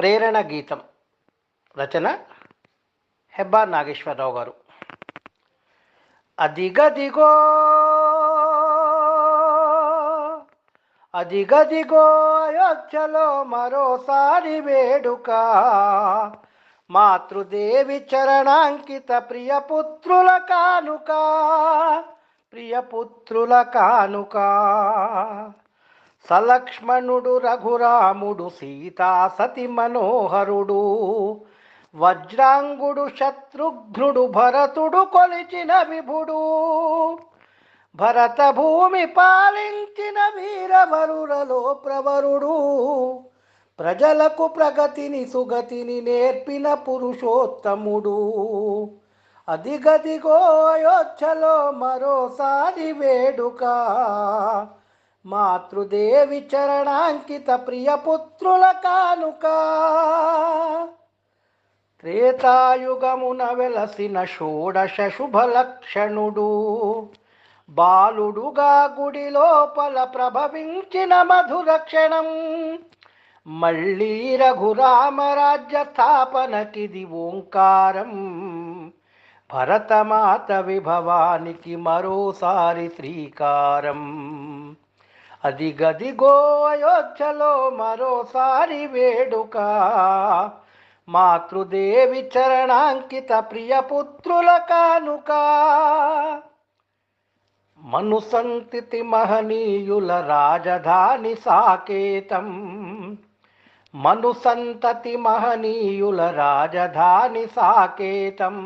ప్రేరణ గీతం రచన హెబ్బా నాగేశ్వరరావు గారు. అదిగదిగో అదిగదిగో అయోధ్యలో మరోసారి వేడుక. మాతృదేవి చరణాంకిత ప్రియపుత్రుల కానుక ప్రియపుత్రుల కానుక. సలక్ష్మణుడు రఘురాముడు సీతా సతి మనోహరుడు. వజ్రాంగుడు శత్రుఘ్నుడు భరతుడు కొలిచిన విభుడు. భరత భూమి పాలించిన వీరవరులలో ప్రవరుడు. ప్రజలకు ప్రగతిని సుగతిని నేర్పిన పురుషోత్తముడు. అదిగదిగో అయోధ్యలో మరోసారి వేడుక. మాతృదేవి చరణాంకిత ప్రియపుత్రుల కానుక. త్రేతాయుగమున వెలసిన షోడశ శుభలక్షణుడు బాలుడుగా గుడి లోపల ప్రభవించిన మధురక్షణం మళ్ళీ రఘురామరాజ్య స్థాపనకిది ఓంకారం. భరతమాత విభవానికి మరోసారి శ్రీకారం. అది గదిగో అయోధ్యలో మరోసారి వేడుక. మాతృదేవి చరణాంకిత ప్రియపుత్రుల కానుక. మనుసంతితి మహనీయుల రాజధాని సాకేతం. మనుసంతతి మహనీయుల రాజధాని సాకేతం.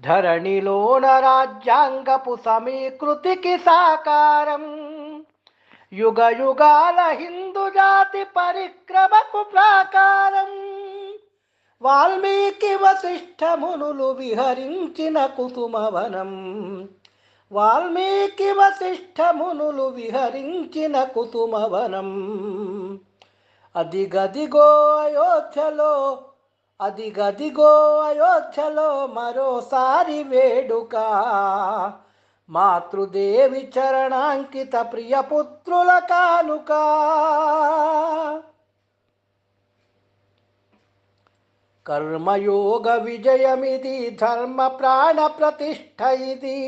ధరణిలోన రాజ్యాంగపు సమీకృతికి సాకారం. యుగ యుగాల హిందూ జాతి పరిక్రమకు ప్రాకారం. వాల్మీకి వశిష్ఠ మునులు విహరించిన కుసుమవనం వాల్మీకి వశిష్ఠ మునులు విహరించిన కుసుమవనం అదిగదిగో అయోధ్యలో అదిగదిగో అయోధ్యలో మరోసారి వేడుక. మాతృదేవి చరణాంకిత ప్రియపుత్రుల కానుక. కర్మయోగ విజయమిది ధర్మ ప్రాణ ప్రతిష్ట ఇది.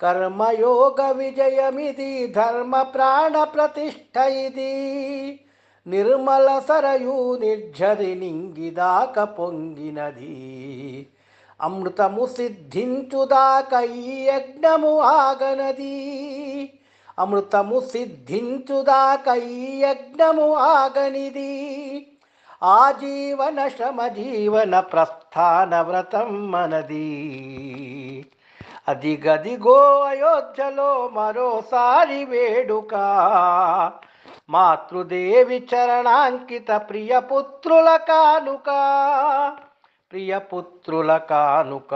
కర్మయోగ విజయమిది ధర్మ ప్రాణ ప్రతిష్ట ఇది. నిర్మల సరయు నిర్జరి నింగిదాక పొంగినది. అమృతము సిద్ధించుదాక ఈ యజ్ఞము ఆగనది. అమృతము సిద్ధించుదాక ఈ యజ్ఞము ఆగనిది. ఆజీవన శ్రమ జీవన ప్రస్థాన వ్రతం మనది. అదిగదిగో అయోధ్యలో మరోసారి వేడుక. మాతృదేవి చరణాంకిత ప్రియపుత్రుల కానుక. ప్రియపుత్రుల కానుక.